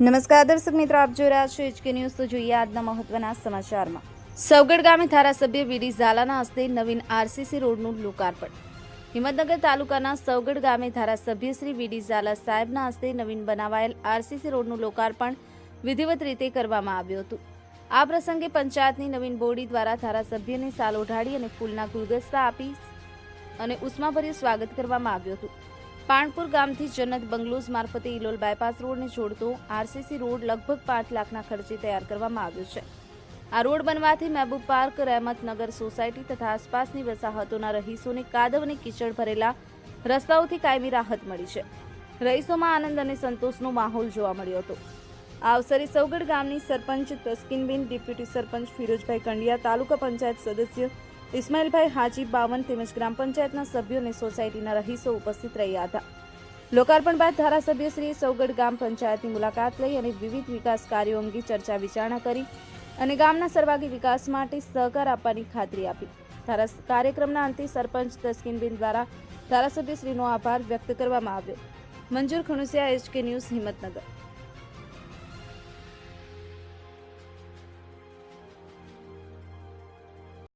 નમસ્કાર, દર્શક મિત્રો, આપ જોઈ રહ્યા છો એચકે ન્યૂઝ તો જોઈએ આજના મહત્વના સમાચારમાં. સવગઢ ગામે ધારાસભ્ય વીડી ઝાલાના હસ્તે નવીન આરસીસી રોડનું લોકાર્પણ. હિંમતનગર તાલુકાના સૌગઢ ગામે ધારાસભ્ય શ્રી વીડી ઝાલા સાહેબના હસ્તે નવીન બનાવાયેલ આરસીસી રોડનું લોકાર્પણ વિધિવત રીતે કરવામાં આવ્યું હતું. આ પ્રસંગે પંચાયતની નવીન બોડી દ્વારા ધારાસભ્યને સાલ ઓઢાડી અને ફૂલના ગુલદસ્તા આપી અને ઉષ્માભર્યું સ્વાગત કરવામાં આવ્યું હતું. પાણપુર ગામથી જન્નત બંગલોઝ મારફતે ઇલોલ બાયપાસ રોડને જોડતો આરસીસી રોડ લગભગ પાંચ લાખના ખર્ચે તૈયાર કરવામાં આવ્યો છે. આ રોડ બનવાથી મહેબૂબ પાર્ક, રહેમતનગર સોસાયટી તથા આસપાસની વસાહતોના રહીશોને કાદવ અને કીચડ ભરેલા રસ્તાઓથી કાયમી રાહત મળી છે. રહીશોમાં આનંદ અને સંતોષનો માહોલ જોવા મળ્યો હતો. આ અવસરે સૌગઢ ગામની સરપંચ તસ્કીનબેન, ડેપ્યુટી સરપંચ ફિરોજભાઈ કંડિયા, તાલુકા પંચાયત સદસ્ય ઇસ્માઇલભાઈ હાજી બાવન તેમજ ગ્રામ પંચાયતના સભ્યો અને સોસાયટીના રહીશો ઉપસ્થિત રહ્યા હતા. લોકાર્પણ બાદ ધારાસભ્યશ્રીએ સૌગઢ ગામ પંચાયતની મુલાકાત લઈ અને વિવિધ વિકાસ કાર્યો અંગે ચર્ચા વિચારણા કરી અને ગામના સર્વાગી વિકાસ માટે સહકાર આપવાની ખાતરી આપી. કાર્યક્રમના અંતે સરપંચ તસ્કીનબેન દ્વારા ધારાસભ્યશ્રીનો આભાર વ્યક્ત કરવામાં આવ્યો. મંજૂર ખણુસિયા એચકે ન્યૂઝ, હિંમતનગર.